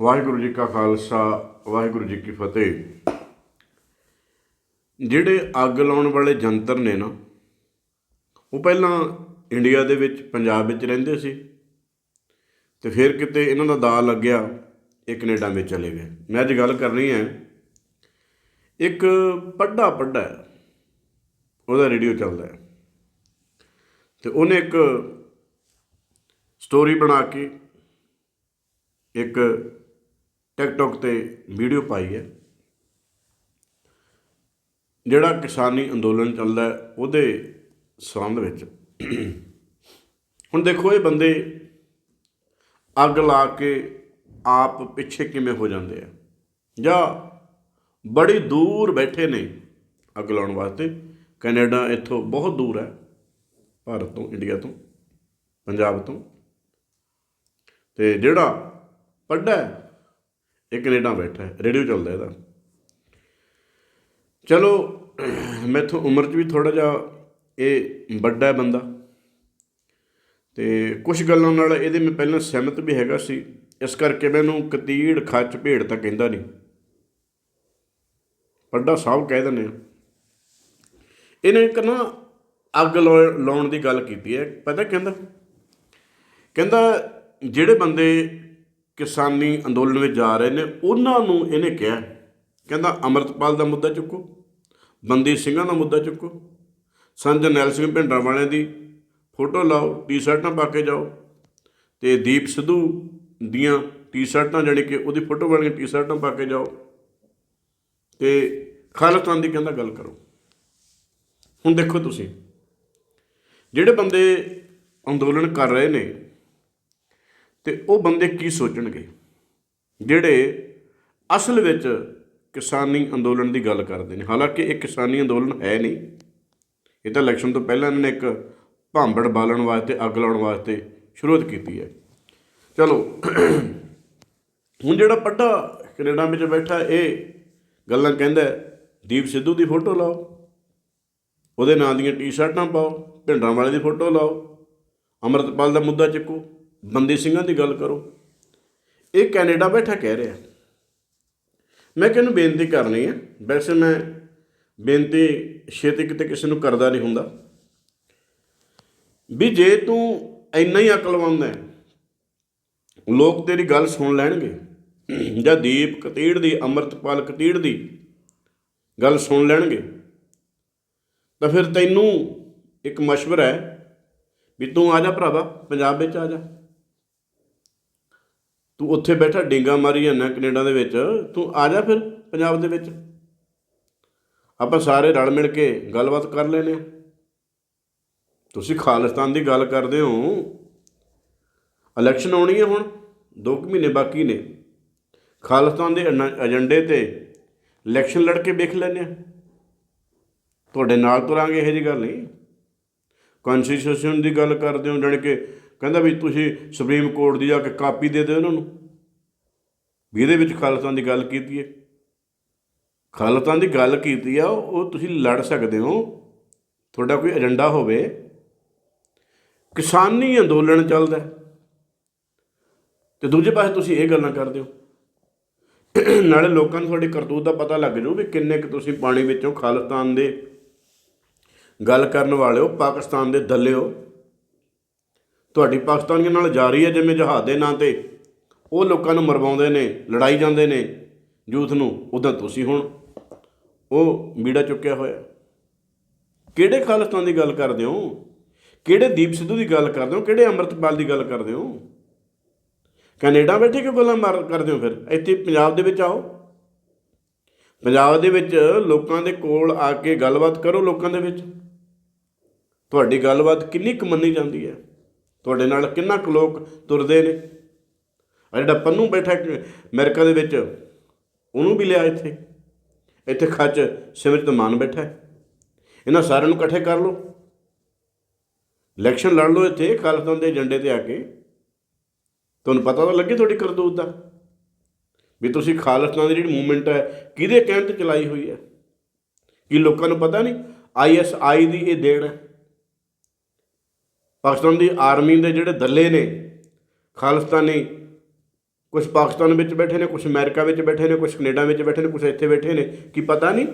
ਵਾਹਿਗੁਰੂ ਜੀ ਕਾ ਖਾਲਸਾ, ਵਾਹਿਗੁਰੂ ਜੀ ਕੀ ਫਤਿਹ। ਜਿਹੜੇ ਅੱਗ ਲਾਉਣ ਵਾਲੇ ਜੰਤਰ ਨੇ ਨਾ, ਉਹ ਪਹਿਲਾਂ ਇੰਡੀਆ ਦੇ ਵਿੱਚ, ਪੰਜਾਬ ਵਿੱਚ ਰਹਿੰਦੇ ਸੀ। ਤੇ ਫਿਰ ਕਿਤੇ ਇਹਨਾਂ ਦਾ ਦਾ ਲੱਗਿਆ, ਇਹ ਕੈਨੇਡਾ ਵਿੱਚ ਚਲੇ ਗਏ। ਮੈਂ ਅੱਜ ਗੱਲ ਕਰਨੀ ਹੈ, ਇੱਕ ਪੱਡਾ ਪੱਡਾ ਉਹਦਾ ਰੇਡੀਓ ਚੱਲਦਾ ਹੈ। ਤੇ ਉਹਨੇ ਇੱਕ ਸਟੋਰੀ ਬਣਾ ਕੇ, ਇੱਕ ਟਿਕਟੋਕ ਤੇ ਵੀਡੀਓ ਪਾਈ ਹੈ। ਜਿਹੜਾ ਕਿਸਾਨੀ ਅੰਦੋਲਨ ਚੱਲਦਾ ਉਹਦੇ ਸੰਬੰਧ ਵਿੱਚ ਹੁਣ ਦੇਖੋ ਇਹ ਬੰਦੇ ਅੱਗ ਲਾ ਕੇ ਆਪ ਪਿੱਛੇ ਕਿਵੇਂ ਹੋ ਜਾਂਦੇ ਆ? ਜਾਂ ਬੜੀ ਦੂਰ ਬੈਠੇ ਨੇ ਅੱਗ ਲਾਉਣ ਵਾਸਤੇ। ਕੈਨੇਡਾ ਇੱਥੋਂ ਬਹੁਤ ਦੂਰ ਹੈ, ਭਾਰਤ ਤੋਂ, ਇੰਡੀਆ ਤੋਂ, ਪੰਜਾਬ ਤੋਂ। ਤੇ ਜਿਹੜਾ ਪੱਡਾ ਇਹ ਕੈਨੇਡਾ ਬੈਠਾ ਰੇਡੀਓ ਚੱਲਦਾ ਇਹਦਾ। ਚਲੋ, ਮੈਥੋਂ ਉਮਰ 'ਚ ਵੀ ਥੋੜਾ ਜਿਹਾ ਇਹ ਵੱਡਾ ਬੰਦਾ। ਤੇ ਕੁਝ ਗੱਲਾਂ ਨਾਲ ਇਹਦੇ ਮੈਂ ਪਹਿਲਾਂ ਸਹਿਮਤ ਵੀ ਹੈਗਾ ਸੀ, ਇਸ ਕਰਕੇ ਮੈਨੂੰ ਕਤੀੜ, ਖੱਚ, ਭੇੜ ਤਾਂ ਕਹਿੰਦਾ ਨਹੀਂ। ਵੱਡਾ ਸਾਹਿਬ ਕਹਿ ਦਿੰਦੇ ਆ। ਇਹਨੇ ਇੱਕ ਨਾ ਅੱਗ ਲਾਉ- ਲਾਉਣ ਦੀ ਗੱਲ ਕੀਤੀ ਹੈ, ਪਤਾ ਕਹਿੰਦਾ? ਕਹਿੰਦਾ ਜਿਹੜੇ ਬੰਦੇ ਕਿਸਾਨੀ ਅੰਦੋਲਨ ਵਿੱਚ ਜਾ ਰਹੇ ਨੇ, ਉਹਨਾਂ ਨੂੰ ਇਹਨੇ ਕਿਹਾ, ਕਹਿੰਦਾ ਅਮਰਤਪਾਲ ਦਾ ਮੁੱਦਾ ਚੁੱਕੋ, ਬੰਦੀ ਸਿੰਘਾਂ ਦਾ ਮੁੱਦਾ ਚੁੱਕੋ, ਸੰਤ ਜਰਨੈਲ ਸਿੰਘ ਭਿੰਡਰਾਂ ਵਾਲਿਆਂ ਦੀ ਫੋਟੋ ਲਾਓ, ਟੀ-ਸ਼ਰਟਾਂ ਪਾ ਕੇ ਜਾਓ, ਤੇ ਦੀਪ ਸਿੱਧੂ ਦੀਆਂ ਟੀ-ਸ਼ਰਟਾਂ, ਜਾਣੀ ਕਿ ਉਹਦੀ ਫੋਟੋ ਵਾਲੀਆਂ ਟੀ-ਸ਼ਰਟਾਂ ਪਾ ਕੇ ਜਾਓ, ਤੇ ਖਾਲਸਤਾਨ ਦੀ ਕਹਿੰਦਾ ਗੱਲ ਕਰੋ। ਹੁਣ ਦੇਖੋ ਤੁਸੀਂ, ਜਿਹੜੇ ਬੰਦੇ ਅੰਦੋਲਨ ਕਰ ਰਹੇ ਨੇ ਤੇ ਉਹ ਬੰਦੇ ਕੀ ਸੋਚਣਗੇ? ਜਿਹੜੇ ਅਸਲ ਵਿੱਚ ਕਿਸਾਨੀ ਅੰਦੋਲਨ ਦੀ ਗੱਲ ਕਰਦੇ ਨੇ। ਹਾਲਾਂਕਿ ਇਹ ਕਿਸਾਨੀ ਅੰਦੋਲਨ ਹੈ ਨਹੀਂ। ਇਹ ਤਾਂ ਇਲੈਕਸ਼ਨ ਤੋਂ ਪਹਿਲਾਂ ਇਹਨਾਂ ਨੇ ਇੱਕ ਭਾਂਬੜ ਬਾਲਣ ਵਾਸਤੇ, ਅੱਗ ਲਾਉਣ ਵਾਸਤੇ ਸ਼ੁਰੂਆਤ ਕੀਤੀ ਹੈ। ਚਲੋ, ਹੁਣ ਜਿਹੜਾ ਪੱਡਾ ਕੈਨੇਡਾ ਵਿੱਚ ਬੈਠਾ, ਇਹ ਗੱਲਾਂ ਕਹਿੰਦਾ ਦੀਪ ਸਿੱਧੂ ਦੀ ਫੋਟੋ ਲਾਓ। ਉਹਦੇ ਨਾਂ ਦੀਆਂ ਟੀ-ਸ਼ਰਟਾਂ ਪਾਓ ਭਿੰਡਰਾਂ ਵਾਲੇ ਦੀ ਫੋਟੋ ਲਾਓ। ਅੰਮ੍ਰਿਤਪਾਲ ਦਾ ਮੁੱਦਾ ਚੱਕੋ। ਬੰਦੀ ਸਿੰਘਾਂ ਦੀ ਗੱਲ ਕਰੋ। ਇਹ ਕੈਨੇਡਾ ਬੈਠਾ ਕਹਿ ਰਿਹਾ। ਮੈਂ ਕਿਹਨੂੰ ਬੇਨਤੀ ਕਰਨੀ ਹੈ? ਵੈਸੇ ਮੈਂ ਬੇਨਤੀ ਛੇਤੀ ਕਿਤੇ ਕਿਸੇ ਨੂੰ ਕਰਦਾ ਨਹੀਂ ਹੁੰਦਾ। ਵੀ ਜੇ ਤੂੰ ਇੰਨਾ ਹੀ ਅਕਲਵੰਦ ਹੈ, ਲੋਕ ਤੇਰੀ ਗੱਲ ਸੁਣ ਲੈਣਗੇ। ਜਾਂ ਦੀਪ ਕਤੀੜ ਦੀ, ਅੰਮ੍ਰਿਤਪਾਲ ਕਤੀੜ ਦੀ ਗੱਲ ਸੁਣ ਲੈਣਗੇ। ਤਾਂ ਫਿਰ ਤੈਨੂੰ ਇੱਕ ਮਸ਼ਵਰਾ ਹੈ ਵੀ ਤੂੰ ਆ ਜਾ ਭਰਾਵਾ, ਪੰਜਾਬ ਵਿੱਚ ਆ ਜਾ। ਤੂੰ ਉੱਥੇ ਬੈਠਾ, ਡਿੰਗਾ ਮਾਰੀ ਜਾਂਦਾ ਕੈਨੇਡਾ ਦੇ ਵਿੱਚ। ਤੂੰ ਆ ਜਾ ਫਿਰ ਪੰਜਾਬ ਦੇ ਵਿੱਚ। ਆਪਾਂ ਸਾਰੇ ਰਲ ਮਿਲ ਕੇ ਗੱਲਬਾਤ ਕਰ ਲੈਨੇ ਆ ਤੁਸੀਂ ਖਾਲਿਸਤਾਨ ਦੀ ਗੱਲ ਕਰਦੇ ਹੋ। ਇਲੈਕਸ਼ਨ ਆਉਣੀ ਹੈ ਹੁਣ 2 ਮਹੀਨੇ ਬਾਕੀ ਨੇ। ਖਾਲਿਸਤਾਨ ਦੇ ਏਜੰਡੇ ਤੇ ਇਲੈਕਸ਼ਨ ਲੜ ਕੇ ਵੇਖ ਲੈਨੇ ਆ ਤੁਹਾਡੇ ਨਾਲ ਤੁਰਾਂਗੇ, ਇਹੋ ਜਿਹੀ ਗੱਲ ਨਹੀਂ। ਕਨਸਟੀਟਿਊਸ਼ਨ ਦੀ ਗੱਲ ਕਰਦੇ ਹੋ, ਜਾਣੀ ਕਿ ਕਹਿੰਦਾ ਵੀ ਤੁਸੀਂ ਸੁਪਰੀਮ ਕੋਰਟ ਦੀ ਜਾ ਕੇ ਕਾਪੀ ਦੇ ਦਿਓ ਉਹਨਾਂ ਨੂੰ। ਵੀ ਇਹਦੇ ਵਿੱਚ ਖਾਲਿਸਤਾਨ ਦੀ ਗੱਲ ਕੀਤੀ ਹੈ। ਖਾਲਿਸਤਾਨ ਦੀ ਗੱਲ ਕੀਤੀ ਆ, ਉਹ ਤੁਸੀਂ ਲੜ ਸਕਦੇ ਹੋ। ਤੁਹਾਡਾ ਕੋਈ ਏਜੰਡਾ ਹੋਵੇ। ਕਿਸਾਨੀ ਅੰਦੋਲਨ ਚੱਲਦਾ ਹੈ। ਤੇ ਦੂਜੇ ਪਾਸੇ ਤੁਸੀਂ ਇਹ ਗੱਲਾਂ ਕਰਦੇ ਹੋ। ਨਾਲੇ ਲੋਕਾਂ ਨੂੰ ਤੁਹਾਡੀ ਕਰਤੂਤ ਦਾ ਪਤਾ ਲੱਗ ਜੂ ਵੀ ਕਿੰਨੇ ਕੁ ਤੁਸੀਂ ਪਾਣੀ ਵਿੱਚੋਂ ਖਾਲਿਸਤਾਨ ਦੇ ਗੱਲ ਕਰਨ ਵਾਲੇ ਹੋ, ਪਾਕਿਸਤਾਨ ਦੇ ਦੱਲਿਓ ਤੁਹਾਡੀ ਪਾਕਿਸਤਾਨੀਆਂ ਨਾਲ ਜਾ ਰਹੀ ਹੈ ਜਿਵੇਂ ਜਹਾਦ ਦੇ ਨਾਂ ਤੇ। ਉਹ ਲੋਕਾਂ ਨੂੰ ਮਰਵਾਉਂਦੇ ਨੇ, ਲੜਾਈ ਜਾਂਦੇ ਨੇ। ਯੂਥ ਨੂੰ, ਉਦਾਂ ਤੁਸੀਂ ਹੁਣ। ਉਹ ਮੀੜਾ ਚੁੱਕਿਆ ਹੋਇਆ। ਕਿਹੜੇ ਖਾਲਿਸਤਾਨ ਦੀ ਗੱਲ ਕਰਦੇ ਹੋ? ਕਿਹੜੇ ਦੀਪ ਸਿੱਧੂ ਦੀ ਗੱਲ ਕਰਦੇ ਹੋ? ਕਿਹੜੇ ਅੰਮ੍ਰਿਤਪਾਲ ਦੀ ਗੱਲ ਕਰਦੇ ਹੋ? ਕੈਨੇਡਾ ਬੈਠੇ ਕਿ ਗੱਲਾਂ ਮਾਰ, ਕਰਦੇ ਹੋ ਫਿਰ? ਇੱਥੇ ਪੰਜਾਬ ਦੇ ਵਿੱਚ ਆਓ। ਪੰਜਾਬ ਦੇ ਵਿੱਚ ਲੋਕਾਂ ਦੇ ਕੋਲ ਆ ਕੇ ਗੱਲਬਾਤ ਕਰੋ ਲੋਕਾਂ ਦੇ ਵਿੱਚ। ਤੁਹਾਡੀ ਗੱਲਬਾਤ ਕਿੰਨੀ ਕੁ ਮੰਨੀ ਜਾਂਦੀ ਹੈ? ਤੁਹਾਡੇ ਨਾਲ ਕਿੰਨਾ ਕੁ ਲੋਕ ਤੁਰਦੇ ਨੇ? ਆ ਜਿਹੜਾ ਪੰਨੂ ਬੈਠਾ ਇੱਕ ਅਮਰੀਕਾ ਦੇ ਵਿੱਚ, ਉਹਨੂੰ ਵੀ ਲਿਆ ਇੱਥੇ। ਇੱਥੇ ਖੱਚ ਸਿਮਰਤ ਮਾਨ ਬੈਠਾ ਇਹਨਾਂ ਸਾਰਿਆਂ ਨੂੰ ਇਕੱਠੇ ਕਰ ਲਓ। ਇਲੈਕਸ਼ਨ ਲੜ ਲਓ ਇੱਥੇ ਖਾਲਿਸਤਾਨ ਦੇ ਏਜੰਡੇ ਤੇ ਆ ਕੇ। ਤੁਹਾਨੂੰ ਪਤਾ ਤਾਂ ਲੱਗੇ ਤੁਹਾਡੀ ਕਰਤੂਤ ਦਾ ਵੀ ਤੁਸੀਂ ਖਾਲਿਸਤਾਨ ਦੀ ਜਿਹੜੀ ਮੂਵਮੈਂਟ ਹੈ, ਕਿਹਦੇ ਕਹਿਣ ਤੇ ਚਲਾਈ ਹੋਈ ਹੈ? ਕੀ ਲੋਕਾਂ ਨੂੰ ਪਤਾ ਨਹੀਂ? ਆਈਐਸਆਈ ਦੀ ਇਹ ਦੇਣ ਹੈ। ਪਾਕਿਸਤਾਨ ਦੀ ਆਰਮੀ ਦੇ ਜਿਹੜੇ ਦੱਲੇ ਨੇ, ਖਾਲਿਸਤਾਨੀ ਕੁਝ ਪਾਕਿਸਤਾਨ ਵਿੱਚ ਬੈਠੇ ਨੇ ਕੁਝ ਅਮਰੀਕਾ ਵਿੱਚ ਬੈਠੇ ਨੇ ਕੁਝ ਕੈਨੇਡਾ ਵਿੱਚ ਬੈਠੇ ਨੇ ਕੁਝ ਇੱਥੇ ਬੈਠੇ ਨੇ, ਕੀ ਪਤਾ ਨਹੀਂ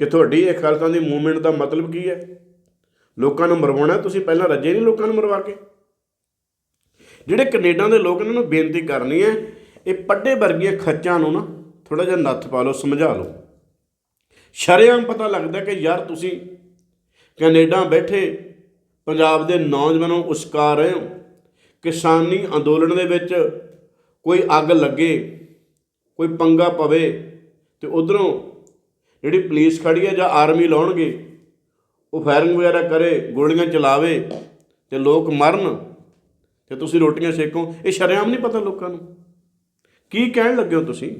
ਕਿ ਤੁਹਾਡੀ ਇਹ ਖਾਲਸਾ ਦੀ ਮੂਵਮੈਂਟ ਦਾ ਮਤਲਬ ਕੀ ਹੈ? ਲੋਕਾਂ ਨੂੰ ਮਰਵਾਉਣਾ ਤੁਸੀਂ ਪਹਿਲਾਂ ਰੱਜੇ ਨਹੀਂ ਲੋਕਾਂ ਨੂੰ ਮਰਵਾ ਕੇ? ਜਿਹੜੇ ਕੈਨੇਡਾ ਦੇ ਲੋਕ ਇਹਨਾਂ ਨੂੰ ਬੇਨਤੀ ਕਰਨੀ ਹੈ, ਇਹ ਪੱਡੇ ਵਰਗੀਆਂ ਖੱਚਾਂ ਨੂੰ ਨਾ ਥੋੜਾ ਜਿਹਾ ਨੱਥ ਪਾ ਲਓ, ਸਮਝਾ ਲਓ। ਸ਼ਰੇਆਮ ਪਤਾ ਲੱਗਦਾ ਕਿ ਯਾਰ ਤੁਸੀਂ ਕੈਨੇਡਾ ਬੈਠੇ ਪੰਜਾਬ ਦੇ ਨੌਜਵਾਨਾਂ ਨੂੰ ਉਸਕਾ ਰਹੇ ਹੋ। ਕਿਸਾਨੀ ਅੰਦੋਲਨ ਦੇ ਵਿੱਚ ਕੋਈ ਅੱਗ ਲੱਗੇ, ਕੋਈ ਪੰਗਾ ਪਵੇ ਤੇ ਉਧਰੋਂ ਜਿਹੜੀ ਪੁਲਿਸ ਖੜੀ ਹੈ ਜਾਂ ਆਰਮੀ ਲਾਉਣਗੇ, ਉਹ ਫਾਇਰਿੰਗ ਵਗੈਰਾ ਕਰੇ, ਗੋਲੀਆਂ ਚਲਾਵੇ ਤੇ ਲੋਕ ਮਰਨ ਤੇ ਤੁਸੀਂ ਰੋਟੀਆਂ ਸੇਕੋ। ਇਹ ਸ਼ਰੇਆਮ ਨਹੀਂ ਪਤਾ ਲੋਕਾਂ ਨੂੰ। ਕੀ ਕਹਿਣ ਲੱਗੇ ਹੋ ਤੁਸੀਂ?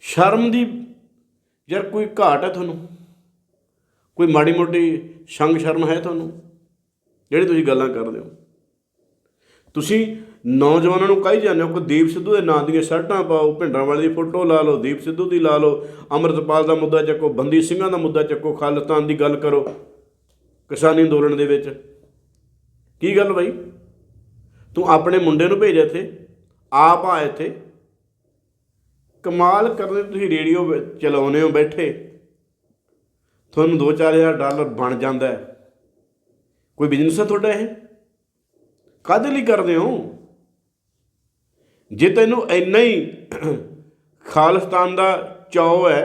ਸ਼ਰਮ ਦੀ ਯਾਰ ਕੋਈ ਘਾਟ ਹੈ ਤੁਹਾਨੂੰ? ਕੋਈ ਮਾੜੀ ਮੋਟੀ ਸ਼ੰਗ ਸ਼ਰਮ ਹੈ ਤੁਹਾਨੂੰ? ਜਿਹੜੀ ਤੁਸੀਂ ਗੱਲਾਂ ਕਰਦੇ ਹੋ। ਤੁਸੀਂ ਨੌਜਵਾਨਾਂ ਨੂੰ ਕਹੀ ਜਾਂਦੇ ਹੋ? ਕਿ ਦੀਪ ਸਿੱਧੂ ਦੇ ਨਾਂ ਦੀਆਂ ਸ਼ਰਟਾਂ ਪਾਓ, ਭਿੰਡਰਾਂ ਵਾਲੇ ਦੀ ਫੋਟੋ ਲਾ ਲਓ, ਦੀਪ ਸਿੱਧੂ ਦੀ ਲਾ ਲਓ, ਅੰਮ੍ਰਿਤਪਾਲ ਦਾ ਮੁੱਦਾ ਚੱਕੋ, ਬੰਦੀ ਸਿੰਘਾਂ ਦਾ ਮੁੱਦਾ ਚੱਕੋ, ਖਾਲਿਸਤਾਨ ਦੀ ਗੱਲ ਕਰੋ, ਕਿਸਾਨੀ ਅੰਦੋਲਨ ਦੇ ਵਿੱਚ। ਕੀ ਗੱਲ ਬਾਈ? ਤੂੰ ਆਪਣੇ ਮੁੰਡੇ ਨੂੰ ਭੇਜ ਇੱਥੇ, ਆਪ ਆ ਇੱਥੇ। ਕਮਾਲ ਕਰਦੇ ਤੁਸੀਂ ਰੇਡੀਓ ਵ- ਚਲਾਉਂਦੇ ਹੋ ਬੈਠੇ। ਤੁਹਾਨੂੰ 2-4000 ਡਾਲਰ ਬਣ ਜਾਂਦਾ ਹੈ। ਕੋਈ ਬਿਜ਼ਨਸ ਹੈ ਤੁਹਾਡਾ ਇਹ? ਕਾਹਦੇ ਲਈ ਕਰਦੇ ਹੋ? ਜੇ ਤੈਨੂੰ ਇੰਨਾ ਹੀ ਖਾਲਿਸਤਾਨ ਦਾ ਚਾਅ ਹੈ,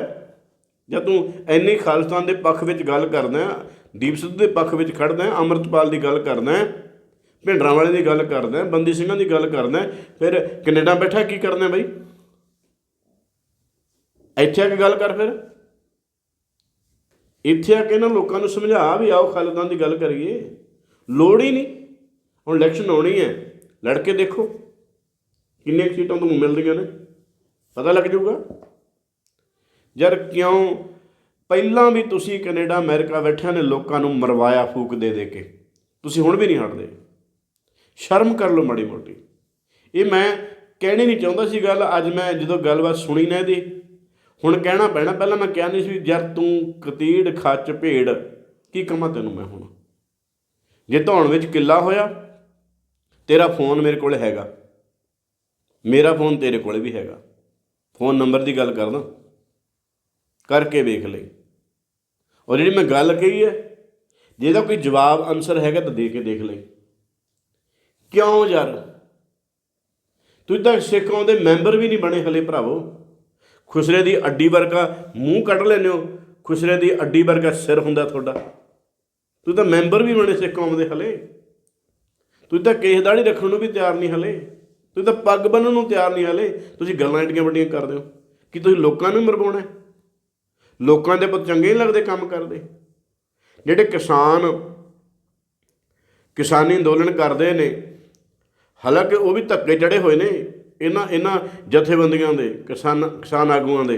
ਜਾਂ ਤੂੰ ਇੰਨੀ ਖਾਲਿਸਤਾਨ ਦੇ ਪੱਖ ਵਿੱਚ ਗੱਲ ਕਰਦਾ ਹੈ, ਦੀਪ ਸਿੱਧੂ ਦੇ ਪੱਖ ਵਿੱਚ ਖੜਦਾ ਹੈ, ਅੰਮ੍ਰਿਤਪਾਲ ਦੀ ਗੱਲ ਕਰਦਾ ਹੈ, ਭਿੰਡਰਾਂ ਵਾਲੇ ਦੀ ਗੱਲ ਕਰਦਾ ਬੰਦੀ ਸਿੰਘਾਂ ਦੀ ਗੱਲ ਕਰਦਾ ਫਿਰ ਕੈਨੇਡਾ ਬੈਠਾ ਕੀ ਕਰਨਾ ਬਈ? ਇੱਥੇ ਆ ਕੇ ਗੱਲ ਕਰ ਫਿਰ। ਇੱਥੇ ਆ ਕੇ ਇਹਨਾਂ ਲੋਕਾਂ ਨੂੰ ਸਮਝਾ ਵੀ ਆਓ ਖਾਲਿਦਾਨ ਦੀ ਗੱਲ ਕਰੀਏ। ਲੋੜ ਹੀ ਨਹੀਂ। ਹੁਣ ਇਲੈਕਸ਼ਨ ਆਉਣੀ ਹੈ। ਲੜ ਕੇ ਦੇਖੋ। ਕਿੰਨੇ ਕੁ ਸੀਟਾਂ ਤੁਹਾਨੂੰ ਮਿਲਦੀਆਂ ਨੇ? ਪਤਾ ਲੱਗ ਜਾਊਗਾ। ਯਾਰ ਕਿਉਂ? ਪਹਿਲਾਂ ਵੀ ਤੁਸੀਂ ਕੈਨੇਡਾ, ਅਮਰੀਕਾ ਬੈਠਿਆਂ ਨੇ ਲੋਕਾਂ ਨੂੰ ਮਰਵਾਇਆ ਫੂਕ ਦੇ ਦੇ ਕੇ। ਤੁਸੀਂ ਹੁਣ ਵੀ ਨਹੀਂ ਹਟਦੇ। ਸ਼ਰਮ ਕਰ ਲਓ ਮਾੜੀ ਮੋਟੀ। ਇਹ ਮੈਂ ਕਹਿਣੀ ਨਹੀਂ ਚਾਹੁੰਦਾ ਸੀ ਗੱਲ। ਅੱਜ ਮੈਂ ਜਦੋਂ ਗੱਲਬਾਤ ਸੁਣੀ ਨਾ ਇਹਦੀ ਹੁਣ ਕਹਿਣਾ ਪੈਣਾ, ਪਹਿਲਾਂ ਮੈਂ ਕਿਹਾ ਨਹੀਂ ਸੀ, ਯਾਰ ਤੂੰ ਕਤੀੜ, ਖੱਚ, ਭੇੜ, ਕੀ ਕਮਾਂ ਤੈਨੂੰ ਮੈਂ ਹੁਣ? ਜੇ ਧੌਣ ਵਿੱਚ ਕਿੱਲਾ ਹੋਇਆ, ਤੇਰਾ ਫੋਨ ਮੇਰੇ ਕੋਲ ਹੈਗਾ। ਮੇਰਾ ਫੋਨ ਤੇਰੇ ਕੋਲ ਵੀ ਹੈਗਾ। ਫੋਨ ਨੰਬਰ ਦੀ ਗੱਲ ਕਰਦਾ। ਕਰਕੇ ਵੇਖ ਲਈ ਔਰ ਜਿਹੜੀ ਮੈਂ ਗੱਲ ਕਹੀ ਹੈ, ਜੇ ਇਹਦਾ ਕੋਈ ਜਵਾਬ ਆਨਸਰ ਹੈਗਾ ਤਾਂ ਦੇ ਕੇ ਦੇਖ ਲਈ ਕਿਉਂ ਯਾਰ? ਤੁਸੀਂ ਤਾਂ ਸਿੱਖ ਆਉਂਦੇ ਮੈਂਬਰ ਵੀ ਨਹੀਂ ਬਣੇ ਹਲੇ ਭਰਾਵੋ। ਖੁਸਰੇ ਦੀ ਅੱਡੀ ਵਰਗਾ ਮੂੰਹ ਕੱਢ ਲੈਂਦੇ ਹੋ, ਖੁਸਰੇ ਦੀ ਅੱਡੀ ਵਰਗਾ ਸਿਰ ਹੁੰਦਾ ਤੁਹਾਡਾ। ਤੁਸੀਂ ਤਾਂ ਮੈਂਬਰ ਵੀ ਬਣੇ ਸਿੱਖ ਕੌਮ ਦੇ ਹਲੇ। ਤੁਸੀਂ ਤਾਂ ਕੇਸ ਦਾੜੀ ਰੱਖਣ ਨੂੰ ਵੀ ਤਿਆਰ ਨਹੀਂ ਹਲੇ। ਤੁਸੀਂ ਤਾਂ ਪੱਗ ਬੰਨਣ ਨੂੰ ਤਿਆਰ ਨਹੀਂ ਹਲੇ। ਤੁਸੀਂ ਗੱਲਾਂ ਏਡੀਆਂ ਵੱਡੀਆਂ ਕਰਦੇ ਹੋ। ਕਿ ਤੁਸੀਂ ਲੋਕਾਂ ਨੂੰ ਮਰਵਾਉਣਾ? ਲੋਕਾਂ ਦੇ ਪੁੱਤ ਚੰਗੇ ਨਹੀਂ ਲੱਗਦੇ ਕੰਮ ਕਰਦੇ। ਜਿਹੜੇ ਕਿਸਾਨ, ਕਿਸਾਨੀ ਅੰਦੋਲਨ ਕਰਦੇ ਨੇ, ਹਾਲਾਂਕਿ ਉਹ ਵੀ ਧੱਕੇ ਚੜੇ ਹੋਏ ਨੇ। ਇਹਨਾਂ ਇਹਨਾਂ ਜਥੇਬੰਦੀਆਂ ਦੇ, ਕਿਸਾਨ ਕਿਸਾਨ ਆਗੂਆਂ ਦੇ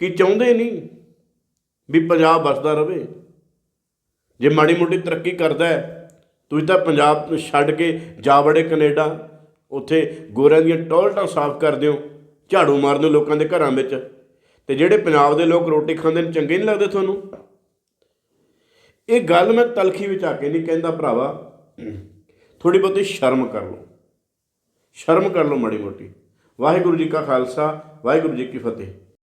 ਕੀ ਚਾਹੁੰਦੇ ਨਹੀਂ ਵੀ ਪੰਜਾਬ ਵਸਦਾ ਰਵੇ? ਜੇ ਮਾੜੀ ਮੋਟੀ ਤਰੱਕੀ ਕਰਦਾ ਤੁਸੀਂ ਤਾਂ ਪੰਜਾਬ ਛੱਡ ਕੇ ਜਾ ਵੜੇ ਕੈਨੇਡਾ, ਉੱਥੇ ਗੋਰਿਆਂ ਦੀਆਂ ਟੋਲਟਾਂ ਸਾਫ਼ ਕਰਦੇ ਹੋ, ਝਾੜੂ ਮਾਰਦੇ ਹੋ ਲੋਕਾਂ ਦੇ ਘਰਾਂ ਵਿੱਚ ਤੇ ਜਿਹੜੇ ਪੰਜਾਬ ਦੇ ਲੋਕ ਰੋਟੀ ਖਾਂਦੇ ਨੇ, ਚੰਗੇ ਨਹੀਂ ਲੱਗਦੇ ਤੁਹਾਨੂੰ? ਇਹ ਗੱਲ ਮੈਂ ਤਲਖੀ ਵਿੱਚ ਆ ਕੇ ਨਹੀਂ ਕਹਿੰਦਾ ਭਰਾਵਾ। ਥੋੜੀ ਬਹੁਤੀ ਸ਼ਰਮ ਕਰ ਲਓ। ਸ਼ਰਮ ਕਰ ਲਓ ਮਾੜੀ ਮੋਟੀ। ਵਾਹਿਗੁਰੂ ਜੀ ਕਾ ਖਾਲਸਾ ਵਾਹਿਗੁਰੂ ਜੀ ਕੀ ਫਤਿਹ।